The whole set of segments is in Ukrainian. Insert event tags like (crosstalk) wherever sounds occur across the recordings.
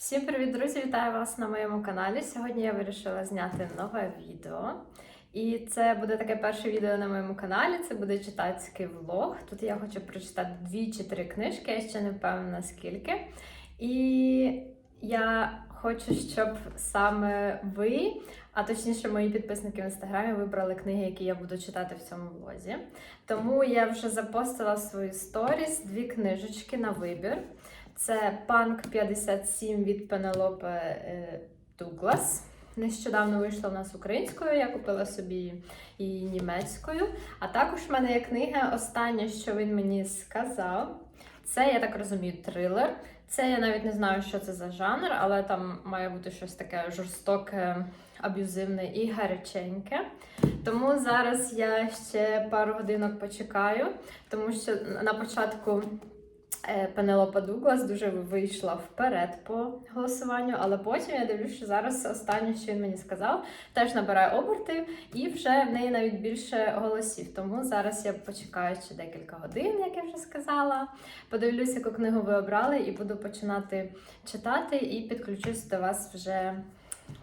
Всім привіт, друзі! Вітаю вас на моєму каналі. Сьогодні я вирішила зняти нове відео. І це буде таке перше відео на моєму каналі. Це буде читацький влог. Тут я хочу прочитати дві чи три книжки, я ще не впевнена скільки. І я хочу, щоб саме ви, а точніше мої підписники в інстаграмі, вибрали книги, які я буду читати в цьому влозі. Тому я вже запостила в свою сторіс дві книжечки на вибір. Це Панк 57 від Пенелопе Дуглас. Нещодавно вийшла в нас українською, я купила собі її німецькою. А також в мене є книга Останнє, що він мені сказав. Це, я так розумію, трилер. Це я навіть не знаю, що це за жанр, але там має бути щось таке жорстоке, аб'юзивне і гаряченьке. Тому зараз я ще пару годинок почекаю, тому що на початку. Е, Пенелопа Дуглас дуже вийшла вперед по голосуванню, але потім я дивлюся, що зараз останнє, що він мені сказав, теж набирає обертів, і вже в неї навіть більше голосів. Тому зараз я почекаю ще декілька годин, як я вже сказала. Подивлюся, яку книгу ви обрали, і буду починати читати, і підключусь до вас вже.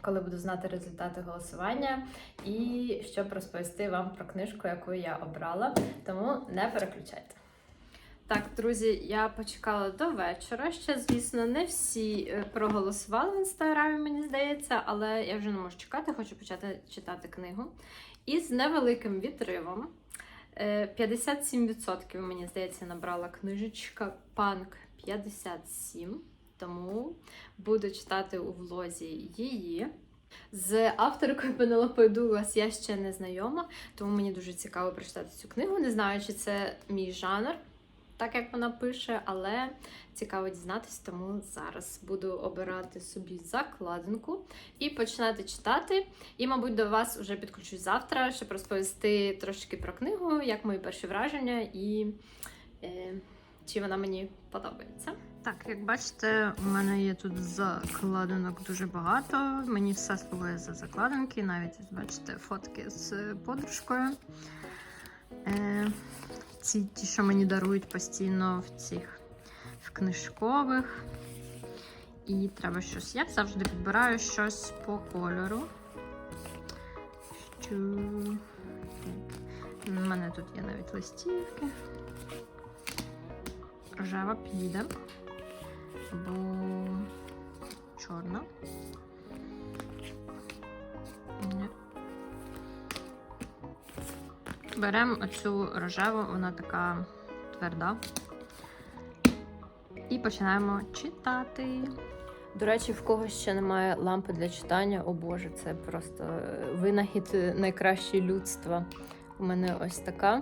Коли буду знати результати голосування, і щоб розповісти вам про книжку, яку я обрала. Тому не переключайте. Так, друзі, я почекала до вечора. Ще, звісно, не всі е, проголосували в інстаграмі, мені здається, але я вже не можу чекати, хочу почати читати книгу. І з невеликим відривом. е, 57%, мені здається, набрала книжечка Панк 57. Тому буду читати у влозі її. З авторкою Пенелопою Дуглас я ще не знайома, тому мені дуже цікаво прочитати цю книгу. Не знаю, чи це мій жанр так як вона пише, але цікаво дізнатись, тому зараз буду обирати собі закладинку і починати читати. І, мабуть, до вас вже підключусь завтра, щоб розповісти трошки про книгу, як мої перші враження і е, чи вона мені подобається. Так, як бачите, у мене є тут закладинок дуже багато. Мені все слугує за закладинки, навіть бачите, фотки з подружкою. Е, ці ті, що мені дарують постійно в цих в книжкових. І треба щось. Я завжди підбираю щось по кольору. Що... У мене тут є навіть листівки. Рожева піде, або чорна. Беремо оцю рожеву, вона така тверда. І починаємо читати. До речі, в когось ще немає лампи для читання. О Боже, це просто винахід найкращої людства. У мене ось така.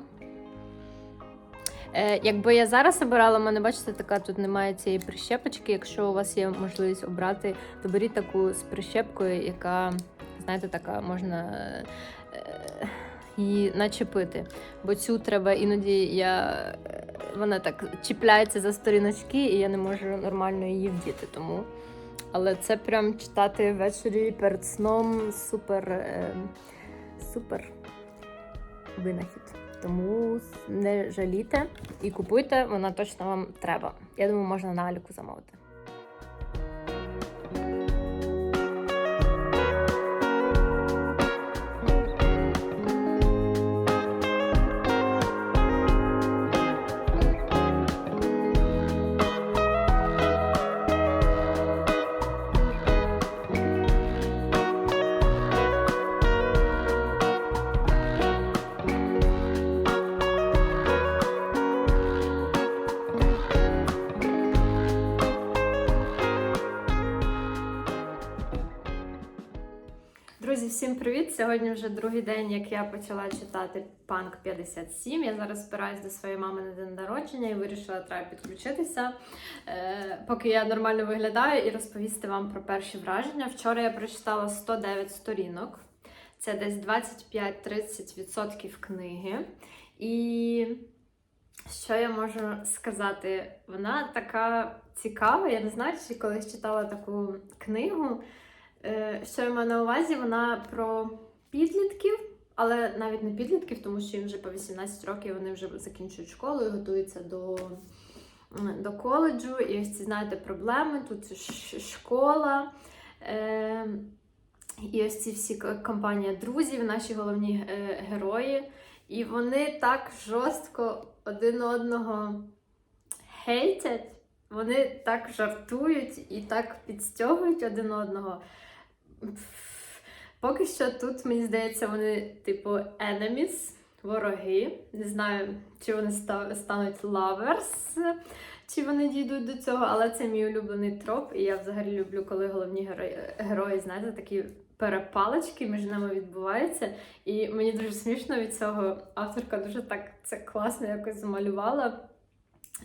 Е, якби я зараз обирала, у мене, бачите, така тут немає цієї прищепочки. Якщо у вас є можливість обрати, то беріть таку з прищепкою, яка, знаєте, така можна. Її начепити. Бо цю треба іноді я вона так чіпляється за сторіночки, і я не можу нормально її вдіти. Тому. Але це прям читати ввечері перед сном супер е, супер винахід. Тому не жалійте і купуйте, вона точно вам треба. Я думаю, можна на Аліку замовити. Всім привіт! Сьогодні вже другий день, як я почала читати Панк 57. Я зараз збираюсь до своєї мами на день народження і вирішила, треба підключитися, е, поки я нормально виглядаю, і розповісти вам про перші враження. Вчора я прочитала 109 сторінок, це десь 25-30% книги. І що я можу сказати? Вона така цікава. Я не знаю, чи колись читала таку книгу. Е, Що я маю на увазі, вона про підлітків, але навіть не підлітків, тому що їм вже по 18 років вони вже закінчують школу і готуються до до коледжу, і ось ці, знаєте, проблеми. Тут школа. Е, і ось ці всі компанія друзів, наші головні е, герої. І вони так жорстко один одного хейтять, вони так жартують і так підстягують один одного. Поки що тут, мені здається, вони, типу, enemies, вороги. Не знаю, чи вони стануть lovers, чи вони дійдуть до цього, але це мій улюблений троп. І я взагалі люблю, коли головні герої, герої знаєте, такі перепалочки між ними відбуваються. І мені дуже смішно від цього. Авторка дуже так це класно якось замалювала.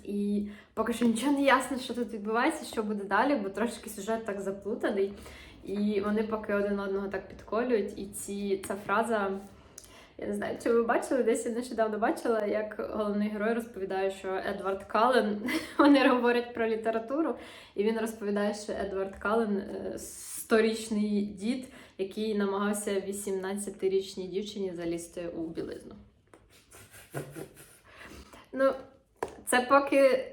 І поки що нічого не ясно, що тут відбувається, що буде далі, бо трошки сюжет так заплутаний. І вони поки один одного так підколюють. І ці, ця фраза, я не знаю, чи ви бачили, десь я нещодавно бачила, як головний герой розповідає, що Едвард Кален, (laughs) вони говорять про літературу, і він розповідає, що Едвард Кален е, сторічний дід, який намагався 18-річній дівчині залізти у білизну. Ну, це поки,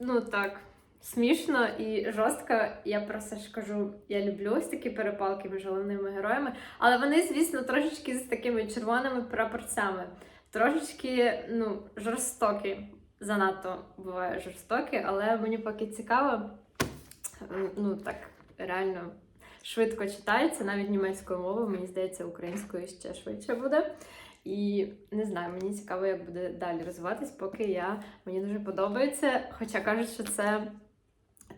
ну так, смішно і жорстко. Я просто ж кажу, я люблю ось такі перепалки між головними героями, але вони, звісно, трошечки з такими червоними прапорцями. Трошечки, ну, жорстокі. Занадто буває жорстокі, але мені поки цікаво, ну так, реально швидко читається, навіть німецькою мовою, мені здається, українською ще швидше буде. І не знаю, мені цікаво, як буде далі розвиватись, поки я мені дуже подобається. Хоча кажуть, що це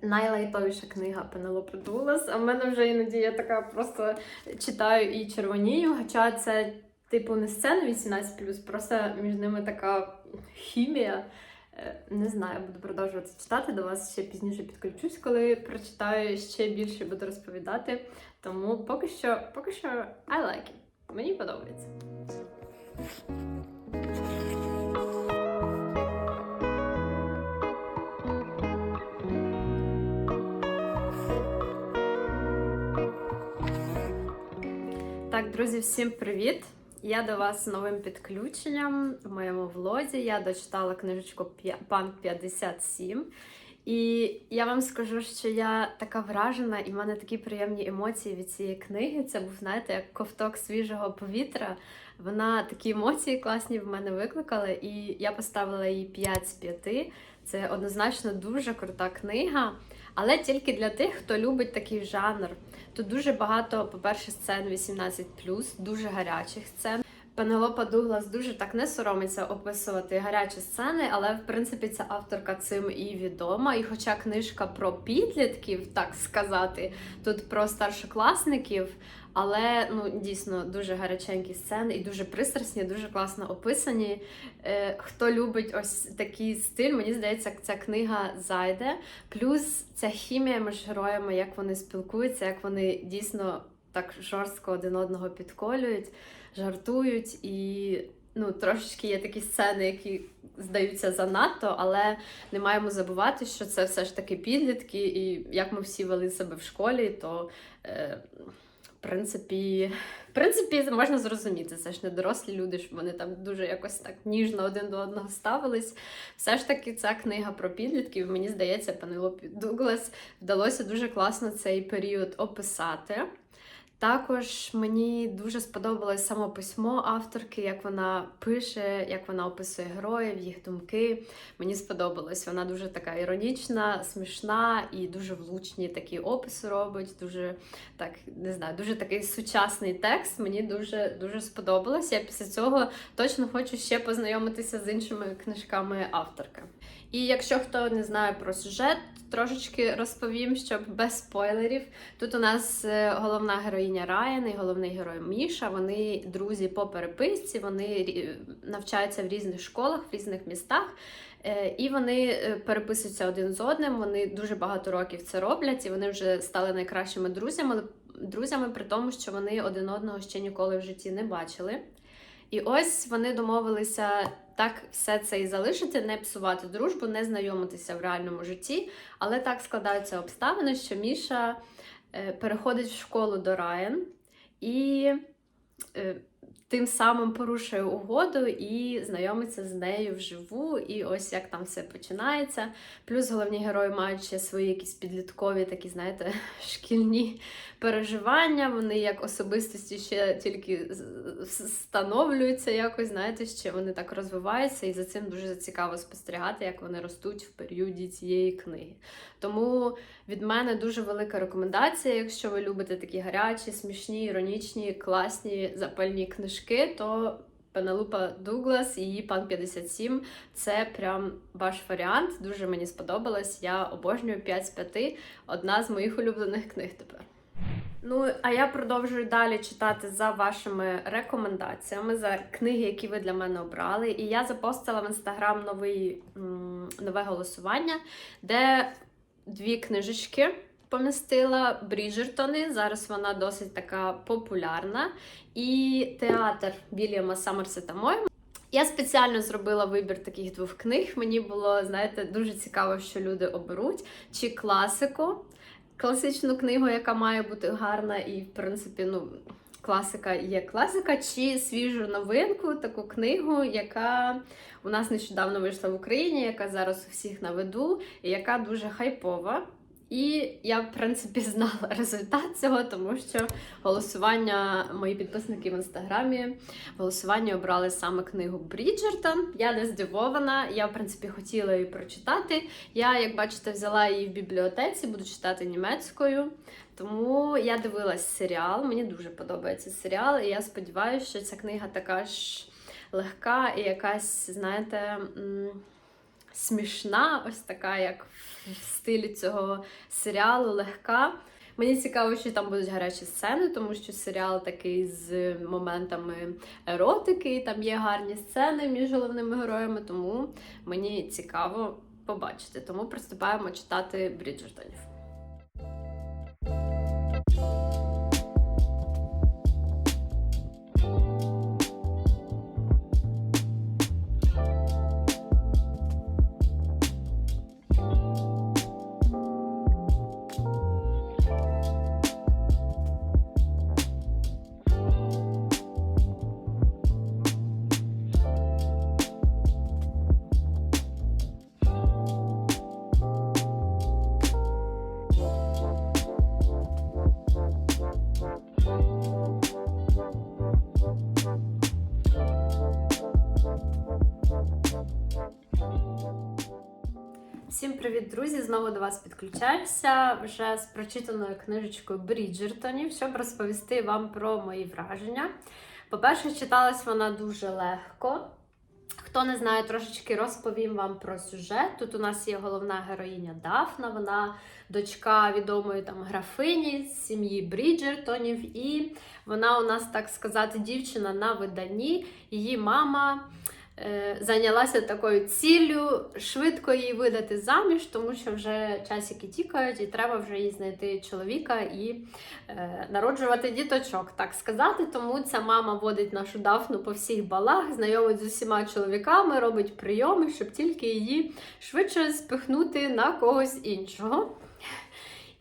найлайтовіша книга Пенелопи Дулас. А в мене вже іноді я така просто читаю і червонію. Хоча це, типу, не сцена 18, просто між ними така хімія. Е, Не знаю, буду продовжувати читати. До вас ще пізніше підключусь, коли прочитаю ще більше буду розповідати. Тому поки що, поки що I like it. Мені подобається. Друзі, всім привіт! Я до вас з новим підключенням в моєму влозі. Я дочитала книжечку «П'я- Панк 57. І я вам скажу, що я така вражена, і в мене такі приємні емоції від цієї книги. Це був, знаєте, як ковток свіжого повітря. Вона такі емоції класні в мене викликала, і я поставила їй 5 з 5. Це однозначно дуже крута книга, але тільки для тих, хто любить такий жанр. Тут дуже багато, по-перше, сцен 18 дуже гарячих сцен. Пенелопа Дуглас дуже так не соромиться описувати гарячі сцени, але в принципі ця авторка цим і відома. І хоча книжка про підлітків, так сказати, тут про старшокласників, але ну дійсно дуже гаряченькі сцени і дуже пристрасні, дуже класно описані. Е, хто любить ось такий стиль, мені здається, ця книга зайде. Плюс ця хімія між героями, як вони спілкуються, як вони дійсно так жорстко один одного підколюють, жартують і. Ну, трошечки є такі сцени, які здаються занадто, але не маємо забувати, що це все ж таки підлітки, і як ми всі вели себе в школі, то е, в принципі, в принципі, можна зрозуміти. Це ж не дорослі люди, щоб вони там дуже якось так ніжно один до одного ставились. Все ж таки, ця книга про підлітків, мені здається, Пенелопі Дуглас вдалося дуже класно цей період описати. Також мені дуже сподобалось само письмо авторки, як вона пише, як вона описує героїв, їх думки. Мені сподобалось. Вона дуже така іронічна, смішна і дуже влучні такі описи робить. Дуже так не знаю, дуже такий сучасний текст. Мені дуже дуже сподобалось. Я після цього точно хочу ще познайомитися з іншими книжками авторки. І якщо хто не знає про сюжет, трошечки розповім, щоб без спойлерів. Тут у нас е, головна героїня Райан і головний герой Міша. Вони друзі по переписці, вони навчаються в різних школах, в різних містах. Е, І вони е, переписуються один з одним. Вони дуже багато років це роблять, і вони вже стали найкращими друзями, друзями, при тому, що вони один одного ще ніколи в житті не бачили. І ось вони домовилися так все це і залишити, не псувати дружбу, не знайомитися в реальному житті. Але так складаються обставини, що Міша е, переходить в школу до Райан і е, тим самим порушує угоду і знайомиться з нею вживу. І ось як там все починається. Плюс головні герої мають ще свої якісь підліткові, такі, знаєте, (laughs) шкільні переживання. Вони як особистості ще тільки становлюються якось, знаєте, ще вони так розвиваються, і за цим дуже цікаво спостерігати, як вони ростуть в періоді цієї книги. Тому від мене дуже велика рекомендація. Якщо ви любите такі гарячі, смішні, іронічні, класні запальні книжки, то Пенелупа Дуглас її пан 57 це прям ваш варіант. Дуже мені сподобалось. Я обожнюю 5 з 5. Одна з моїх улюблених книг тепер. Ну, а я продовжую далі читати за вашими рекомендаціями, за книги, які ви для мене обрали. І я запостила в інстаграм нове голосування, де дві книжечки помістила Бріджертони. Зараз вона досить така популярна. І театр Вільяма Саммерсета Мойма. Я спеціально зробила вибір таких двох книг. Мені було, знаєте, дуже цікаво, що люди оберуть. Чи класику, класичну книгу, яка має бути гарна, і, в принципі, ну, класика є класика, чи свіжу новинку, таку книгу, яка у нас нещодавно вийшла в Україні, яка зараз у всіх на виду, і яка дуже хайпова. І я, в принципі, знала (laughs) результат цього, тому що голосування мої підписники в інстаграмі голосування обрали саме книгу Бріджертон. Я не здивована. Я, в принципі, хотіла її прочитати. Я, як бачите, взяла її в бібліотеці, буду читати німецькою. Тому я дивилась серіал. Мені дуже подобається серіал, і я сподіваюся, що ця книга така ж легка і якась, знаєте. Смішна, ось така, як в стилі цього серіалу, легка. Мені цікаво, що там будуть гарячі сцени, тому що серіал такий з моментами еротики, і там є гарні сцени між головними героями, тому мені цікаво побачити. Тому приступаємо читати Бріджертонів. Всім привіт, друзі! Знову до вас підключаюся вже з прочитаною книжечкою Бріджертонів, щоб розповісти вам про мої враження. По-перше, читалась вона дуже легко. Хто не знає, трошечки розповім вам про сюжет. Тут у нас є головна героїня Дафна, вона дочка відомої там графині з сім'ї Бріджертонів, і вона у нас, так сказати, дівчина на виданні. Її мама зайнялася такою ціллю швидко її видати заміж, тому що вже часики тікають, і треба вже їй знайти чоловіка і е, народжувати діточок, так сказати. Тому ця мама водить нашу дафну по всіх балах, знайомить з усіма чоловіками, робить прийоми, щоб тільки її швидше спихнути на когось іншого.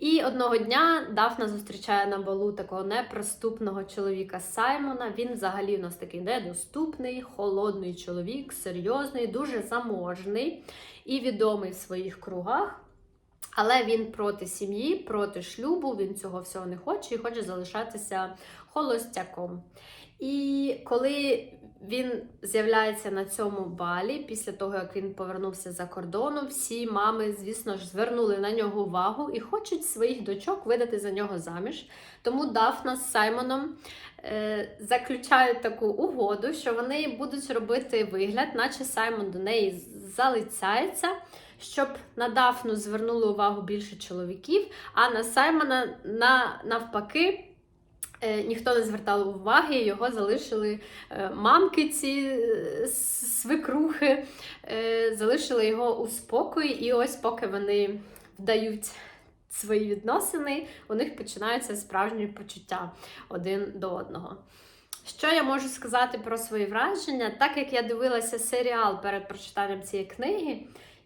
І одного дня Дафна зустрічає на балу такого неприступного чоловіка Саймона. Він взагалі у нас такий недоступний, холодний чоловік, серйозний, дуже заможний і відомий в своїх кругах. Але він проти сім'ї, проти шлюбу, він цього всього не хоче і хоче залишатися холостяком. І коли він з'являється на цьому балі, після того як він повернувся за кордону, всі мами, звісно ж, звернули на нього увагу і хочуть своїх дочок видати за нього заміж. Тому Дафна з Саймоном е, заключають таку угоду, що вони будуть робити вигляд, наче Саймон до неї залицяється. Щоб на Дафну звернули увагу більше чоловіків, а на Саймона на, навпаки ніхто не звертав уваги, його залишили е, мамки ці е, свекрухи, е, залишили його у спокої, і ось поки вони вдають свої відносини, у них починаються справжні почуття один до одного. Що я можу сказати про свої враження? Так як я дивилася серіал перед прочитанням цієї книги,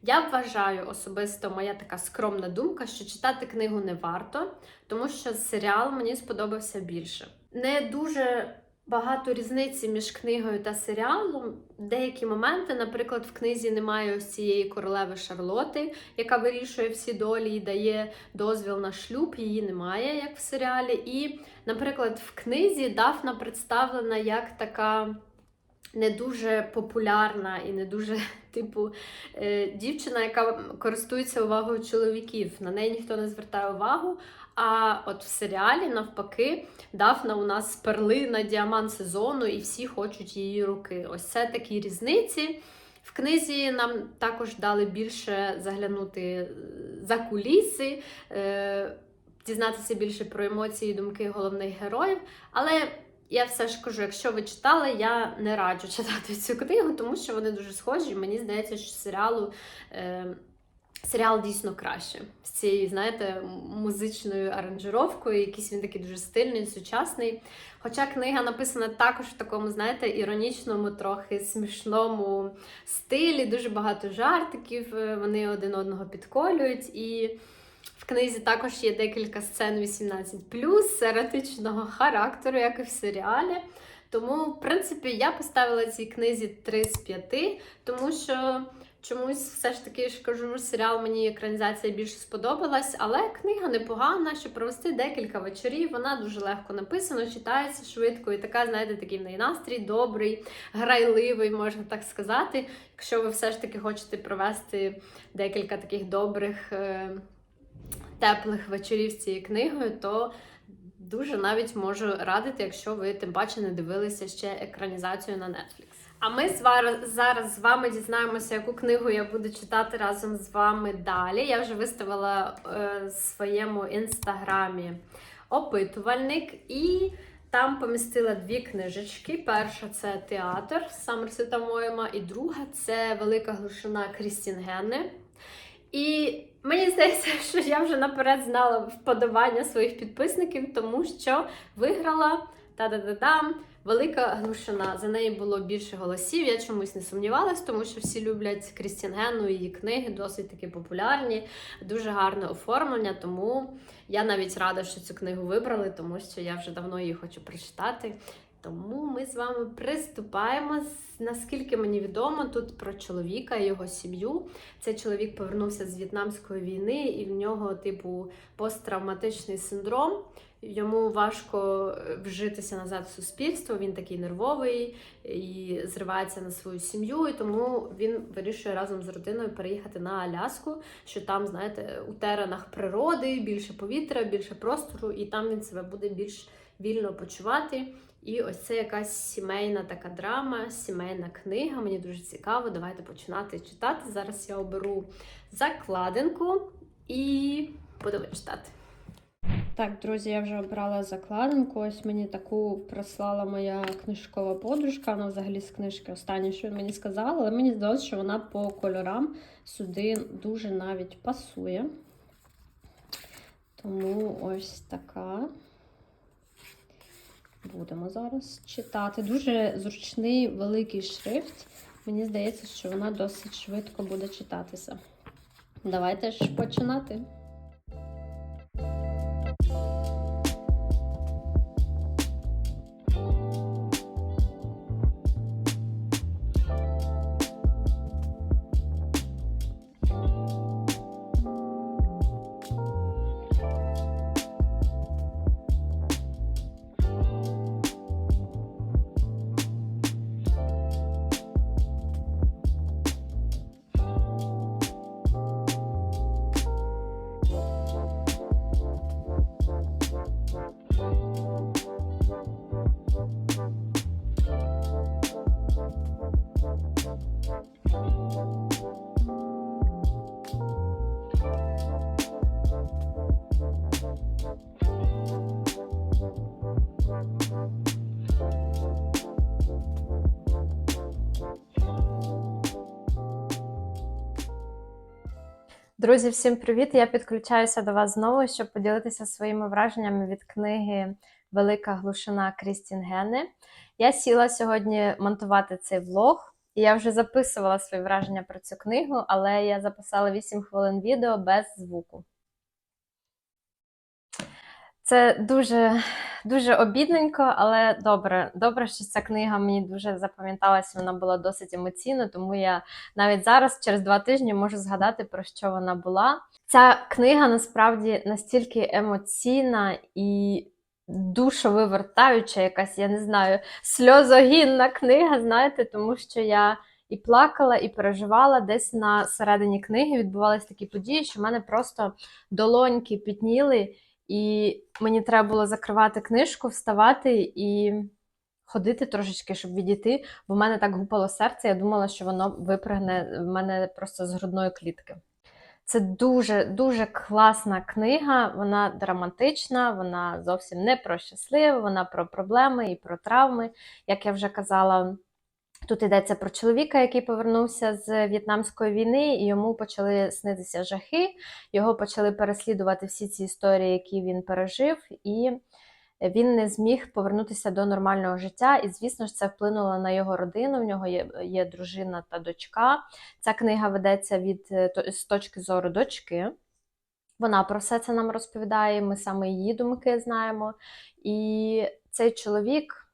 я вважаю особисто моя така скромна думка, що читати книгу не варто, тому що серіал мені сподобався більше. Не дуже багато різниці між книгою та серіалом. Деякі моменти, наприклад, в книзі немає ось цієї королеви Шарлоти, яка вирішує всі долі і дає дозвіл на шлюб. Її немає, як в серіалі. І, наприклад, в книзі Дафна представлена як така. Не дуже популярна і не дуже, (laughs) типу, е, дівчина, яка користується увагою чоловіків. На неї ніхто не звертає увагу. А от в серіалі, навпаки, Дафна у нас перлина, діамант сезону, і всі хочуть її руки. Ось це такі різниці. В книзі нам також дали більше заглянути за куліси, е, дізнатися більше про емоції і думки головних героїв. Але я все ж кажу, якщо ви читали, я не раджу читати цю книгу, тому що вони дуже схожі. Мені здається, що серіалу. Е, Серіал дійсно краще з цією, знаєте, музичною аранжировкою, якийсь він такий дуже стильний, сучасний. Хоча книга написана також в такому, знаєте, іронічному, трохи смішному стилі, дуже багато жартиків, е, вони один одного підколюють. І в книзі також є декілька сцен 18 еротичного характеру, як і в серіалі. Тому, в принципі, я поставила цій книзі 3 з 5, тому що. Чомусь все ж таки ж кажу, серіал мені екранізація більше сподобалась, але книга непогана, щоб провести декілька вечорів. Вона дуже легко написана, читається швидко і така, знаєте, такий в неї настрій добрий, грайливий, можна так сказати. Якщо ви все ж таки хочете провести декілька таких добрих, е теплих вечорів з цією книгою, то дуже навіть можу радити, якщо ви тим паче не дивилися ще екранізацію на Netflix. А ми зараз з вами дізнаємося, яку книгу я буду читати разом з вами далі. Я вже виставила е, в своєму інстаграмі опитувальник, і там помістила дві книжечки. Перша це театр Самерсета Моєма, і друга це Велика глушина Крістін Генни. І мені здається, (laughs) що я вже наперед знала вподобання своїх підписників, тому що виграла та-да-да-дам Велика глушина. За неї було більше голосів. Я чомусь не сумнівалась, тому що всі люблять Крістін Генну, її книги досить таки популярні, дуже гарне оформлення. Тому я навіть рада, що цю книгу вибрали, тому що я вже давно її хочу прочитати. Тому ми з вами приступаємо. Наскільки мені відомо, тут про чоловіка і його сім'ю. Цей чоловік повернувся з В'єтнамської війни, і в нього, типу, посттравматичний синдром. Йому важко вжитися назад в суспільство. Він такий нервовий і зривається на свою сім'ю. І тому він вирішує разом з родиною переїхати на Аляску, що там, знаєте, у теренах природи, більше повітря, більше простору, і там він себе буде більш вільно почувати. І ось це якась сімейна така драма, сімейна книга. Мені дуже цікаво. Давайте починати читати. Зараз я оберу закладинку і будемо читати. Так, друзі, я вже обрала закладинку. Ось мені таку прислала моя книжкова подружка. Вона взагалі з книжки останнє, що мені сказала, але мені здалося, що вона по кольорам сюди дуже навіть пасує. Тому ось така. Будемо зараз читати. Дуже зручний великий шрифт. Мені здається, що вона досить швидко буде читатися. Давайте ж починати. Друзі, всім привіт! Я підключаюся до вас знову, щоб поділитися своїми враженнями від книги Велика глушина Крістін Генни. Я сіла сьогодні монтувати цей влог, і я вже записувала свої враження про цю книгу, але я записала 8 хвилин відео без звуку. Це дуже, дуже обідненько, але добре. Добре, що ця книга мені дуже запам'яталася. Вона була досить емоційна, тому я навіть зараз, через два тижні, можу згадати про що вона була. Ця книга насправді настільки емоційна і душовивертаюча, якась, я не знаю, сльозогінна книга, знаєте, тому що я. І плакала, і переживала десь на середині книги відбувалися такі події, що в мене просто долоньки пітніли, і мені треба було закривати книжку, вставати і ходити трошечки, щоб відійти, бо в мене так гупало серце. Я думала, що воно випригне в мене просто з грудної клітки. Це дуже дуже класна книга. Вона драматична, вона зовсім не про щасливе, вона про проблеми і про травми. Як я вже казала, тут йдеться про чоловіка, який повернувся з В'єтнамської війни, і йому почали снитися жахи. Його почали переслідувати всі ці історії, які він пережив, і він не зміг повернутися до нормального життя. І, звісно ж, це вплинуло на його родину. В нього є, є дружина та дочка. Ця книга ведеться від е, з точки зору дочки. Вона про все це нам розповідає, ми саме її думки знаємо. І цей чоловік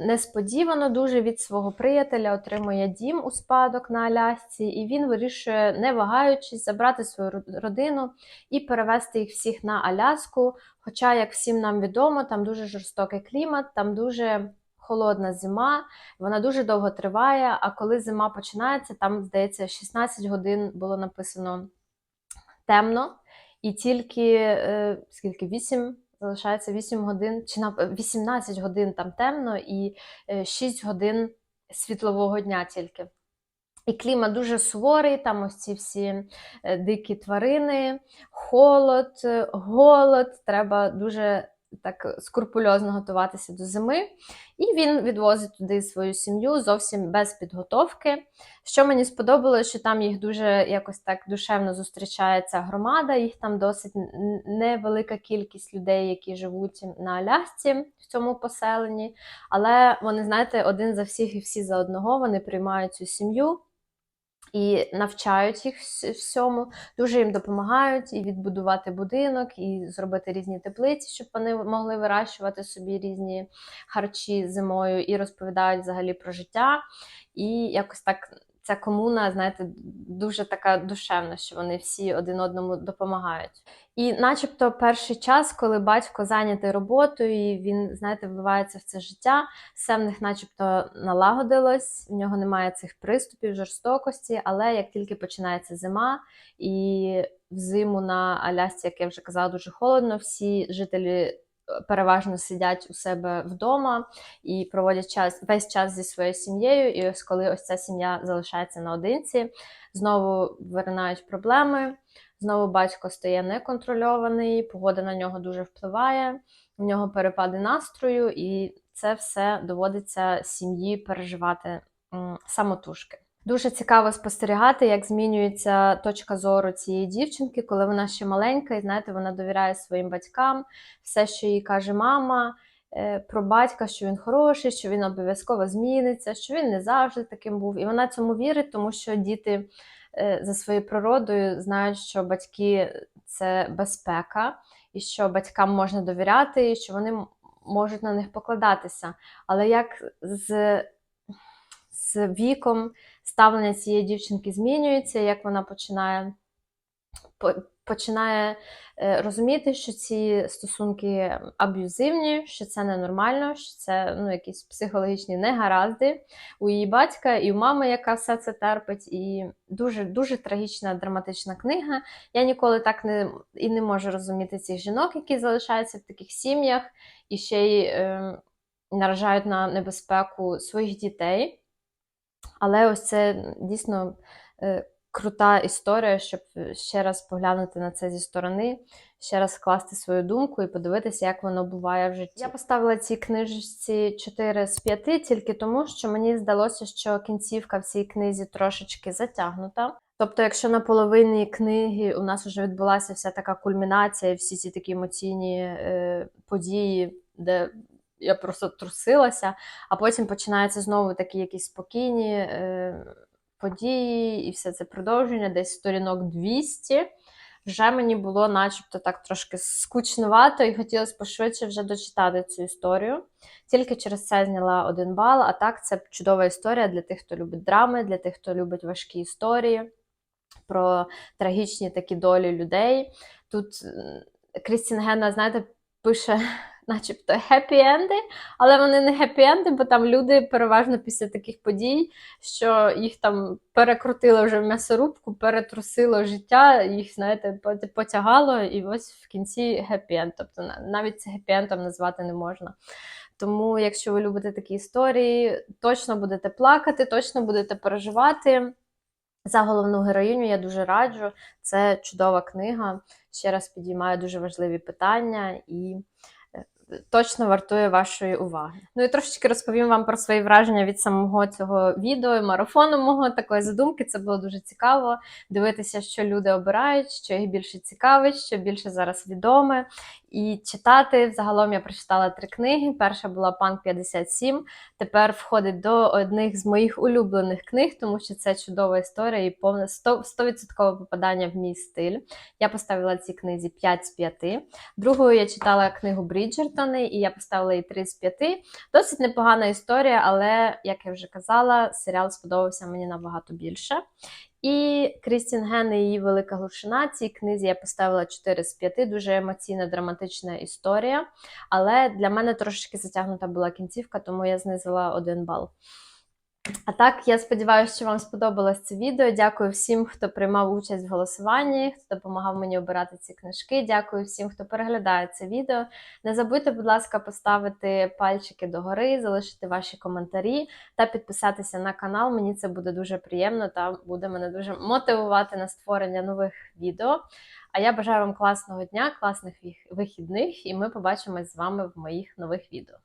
несподівано дуже від свого приятеля отримує дім у спадок на Алясці, і він вирішує, не вагаючись, забрати свою родину і перевезти їх всіх на Аляску. Хоча, як всім нам відомо, там дуже жорстокий клімат, там дуже холодна зима, вона дуже довго триває. А коли зима починається, там, здається, 16 годин було написано темно, і тільки е, скільки 8 залишається 8 годин, чи на 18 годин там темно, і е, 6 годин світлового дня тільки. І клімат дуже суворий, там ось ці всі е, дикі тварини, холод, е, голод. Треба дуже так скрупульозно готуватися до зими. І він відвозить туди свою сім'ю зовсім без підготовки. Що мені сподобалося, що там їх дуже якось так душевно зустрічає ця громада. Їх там досить невелика кількість людей, які живуть на Алясці в цьому поселенні. Але вони, знаєте, один за всіх і всі за одного вони приймають цю сім'ю. І навчають їх всьому, дуже їм допомагають і відбудувати будинок, і зробити різні теплиці, щоб вони могли вирощувати собі різні харчі зимою, і розповідають взагалі про життя. І якось так ця комуна, знаєте, дуже така душевна, що вони всі один одному допомагають. І, начебто, перший час, коли батько зайнятий роботою, і він, знаєте, вливається в це життя, все в них, начебто, налагодилось, в нього немає цих приступів жорстокості, але як тільки починається зима, і взиму на Алясці, як я вже казала, дуже холодно, всі жителі переважно сидять у себе вдома і проводять час весь час зі своєю сім'єю. І ось коли ось ця сім'я залишається наодинці, знову виринають проблеми. Знову батько стає неконтрольований, погода на нього дуже впливає, в нього перепади настрою, і це все доводиться сім'ї переживати самотужки. Дуже цікаво спостерігати, як змінюється точка зору цієї дівчинки, коли вона ще маленька, і знаєте, вона довіряє своїм батькам, все, що їй каже мама. е, Про батька, що він хороший, що він обов'язково зміниться, що він не завжди таким був. І вона цьому вірить, тому що діти е, за своєю природою знають, що батьки це безпека, і що батькам можна довіряти, і що вони можуть на них покладатися. Але як з, з віком ставлення цієї дівчинки змінюється, як вона починає, по- починає е, розуміти, що ці стосунки аб'юзивні, що це ненормально, що це ну, якісь психологічні негаразди у її батька і у мами, яка все це терпить. І дуже дуже трагічна, драматична книга. Я ніколи так не і не можу розуміти цих жінок, які залишаються в таких сім'ях і ще й е, наражають на небезпеку своїх дітей. Але ось це дійсно е, крута історія, щоб ще раз поглянути на це зі сторони, ще раз скласти свою думку і подивитися, як воно буває в житті. Я поставила цій книжці 4 з 5 тільки тому, що мені здалося, що кінцівка в цій книзі трошечки затягнута. Тобто, якщо на половині книги у нас вже відбулася вся така кульмінація, всі ці такі емоційні е, події, де я просто трусилася, а потім починаються знову такі якісь спокійні е, події, і все це продовження, десь сторінок 200. вже мені було начебто так трошки скучнувато і хотілося пошвидше вже дочитати цю історію. Тільки через це зняла один бал. А так, це чудова історія для тих, хто любить драми, для тих, хто любить важкі історії, про трагічні такі долі людей. Тут Крістін Генна, знаєте, пише. (laughs) Начебто хеппі-енди, але вони не хеппі-енди, бо там люди переважно після таких подій, що їх там перекрутило вже в м'ясорубку, перетрусило життя, їх, знаєте, потягало, і ось в кінці хеппі-енд. Тобто навіть це хеппі-ендом назвати не можна. Тому, якщо ви любите такі історії, точно будете плакати, точно будете переживати. За головну героїню я дуже раджу. Це чудова книга. Ще раз підіймає дуже важливі питання і точно вартує вашої уваги. Ну і трошечки розповім вам про свої враження від самого цього відео, марафону мого такої задумки. Це було дуже цікаво дивитися, що люди обирають, що їх більше цікавить, що більше зараз відоме. І читати загалом я прочитала три книги. Перша була Панк 57. Тепер входить до одних з моїх улюблених книг, тому що це чудова історія і повне 100%, 100% попадання в мій стиль. Я поставила цій книзі 5 з 5. Другою я читала книгу Бріджертони, і я поставила їй 3 з 5. Досить непогана історія, але, як я вже казала, серіал сподобався мені набагато більше. І Крістін Ген і її велика глушина. Цій книзі я поставила 4 з 5. Дуже емоційна, драматична історія. Але для мене трошечки затягнута була кінцівка, тому я знизила один бал. А так, я сподіваюся, що вам сподобалось це відео. Дякую всім, хто приймав участь в голосуванні, хто допомагав мені обирати ці книжки. Дякую всім, хто переглядає це відео. Не забудьте, будь ласка, поставити пальчики догори, залишити ваші коментарі та підписатися на канал. Мені це буде дуже приємно та буде мене дуже мотивувати на створення нових відео. А я бажаю вам класного дня, класних вихідних, і ми побачимось з вами в моїх нових відео.